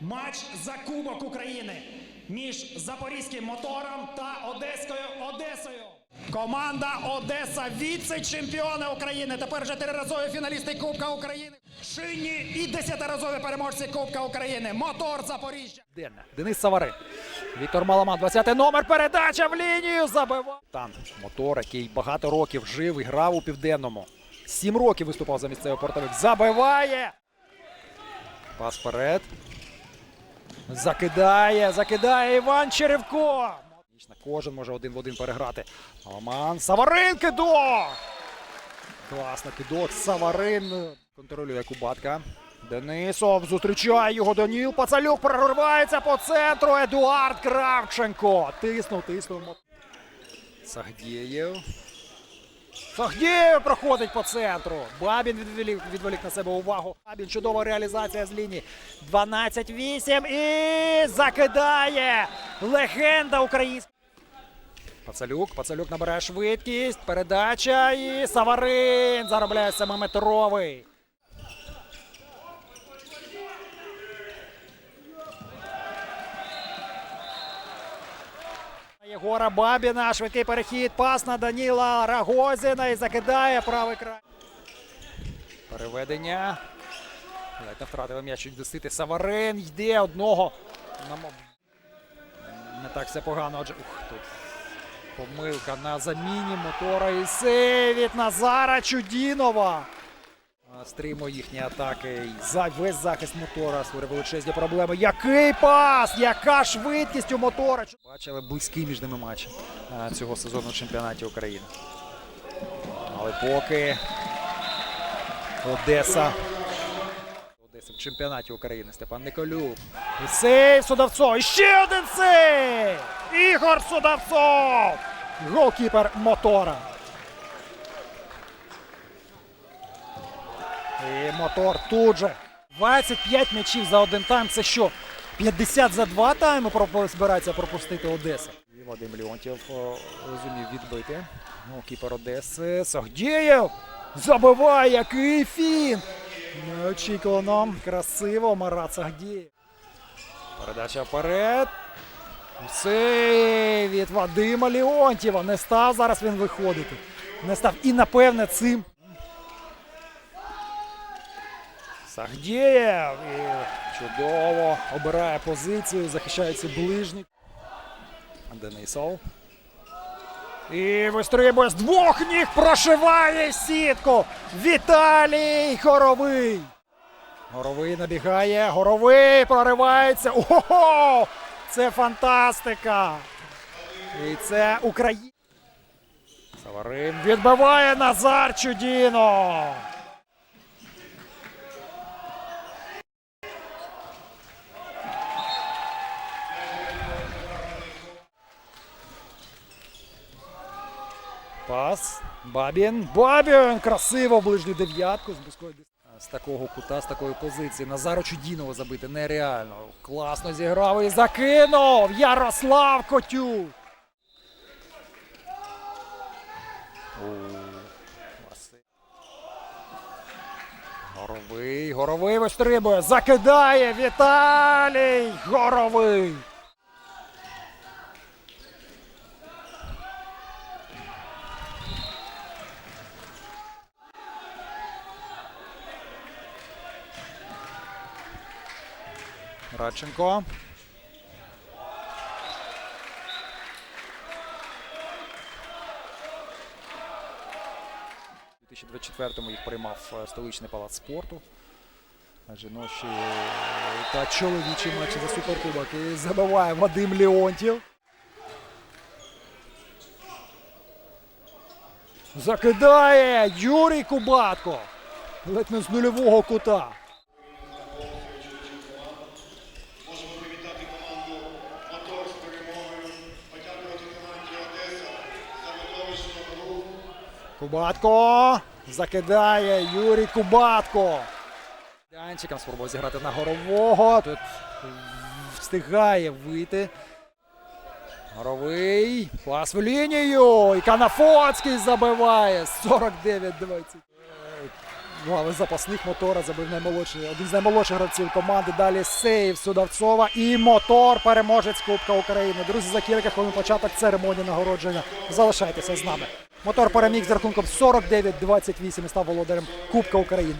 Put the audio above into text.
Матч за Кубок України між Запорізьким мотором та Одеською Одесою. Команда Одеса віце-чемпіони України. Тепер вже триразові фіналісти Кубка України. Чинні і десятиразові переможці Кубка України. Мотор Запоріжжя. Денис Саварин. Віктор Маламан, 20 номер. Передача в лінію. Забивав. Тан. Мотор, який багато років жив і грав у південному. Сім років виступав за місцевий портовик. Забиває. Пас вперед. Закидає. Закидає Іван Черевко. Кожен може один в один переграти. Маламан. Саварин кидок. Класно кидок. Саварин контролює Кубатка. Денисов зустрічає його Даніл. Пацалюк проривається по центру. Едуард Кравченко. Тиснув, тиснув. Сагдєєв. Сагдєєв проходить по центру. Бабін відволік, відволік на себе увагу. Бабін чудова реалізація з лінії. 12-8 і закидає. Легенда українська. Пацалюк, Пацалюк набирає швидкість. Передача і Саварин заробляє семиметровий. Єгора Бабіна, швидкий перехід, пас на Даніла Рагозіна і закидає правий край. Переведення. Ледь не втратив м'яч відвести. Саварин йде одного. Не так все погано, адже ух, тут помилка на заміні мотора і сейв від Назара Чудінова. Стримує їхні атаки. За весь захист мотора створює величезні проблеми. Який пас! Яка швидкість у мотора! Бачили близький між ними матч цього сезону в чемпіонаті України. Але поки Одеса. Одеса в чемпіонаті України. Степан Николюк. І сейв Судавцов. І ще один сейв! Ігор Судавцов! Голкіпер мотора. І мотор тут же. 25 м'ячів за один тайм. Це що? 50 за два тайми збирається пропустити Одеса. І Вадим Леонтьєв зумів відбити. Ну, кіпер Одеси. Сагдєєв забиває, який фін! Неочікувано. Красиво. Марат Сагдєєв. Передача вперед. Все від Вадима Леонтьєва. Не став зараз він виходити. Не став. І напевне цим Сагдєєв і чудово обирає позицію, захищається ближній. Денисов. І вистрибує з двох ніг, прошиває сітку. Віталій Горовий. Горовий набігає. Горовий проривається. Ого! Це фантастика! І це Україна. Саварин відбиває Назар Чудіно. Пас. Бабін. Бабін! Красиво ближню дев'ятку З такого кута, з такої позиції. Назару Чудінова забити нереально. Класно зіграв і закинув. Ярослав Котюк. Горовий. Горовий вистрибує. Закидає Віталій. Горовий. Радченко. У 2024-му їх приймав е, столичний палац спорту. Жіночі е, та чоловічі матчі за суперкубок. І забиває Вадим Леонтьєв. Закидає Юрій Кубатко. Ледь не з нульового кута. Кубатко. Закидає Юрій Кубатко. Янчиком спробував зіграти на горового. Тут встигає вийти. Горовий. Пас в лінію. І Канафоцький забиває. 49-20. Ну, але запасних мотора забив наймолодший. Один з наймолодших гравців команди. Далі сейв Судовцова. І мотор переможець Кубка України. Друзі, за кілька хвилин початок церемонії нагородження. Залишайтеся з нами. Мотор переміг з рахунком 49-28 і став володарем Кубка України.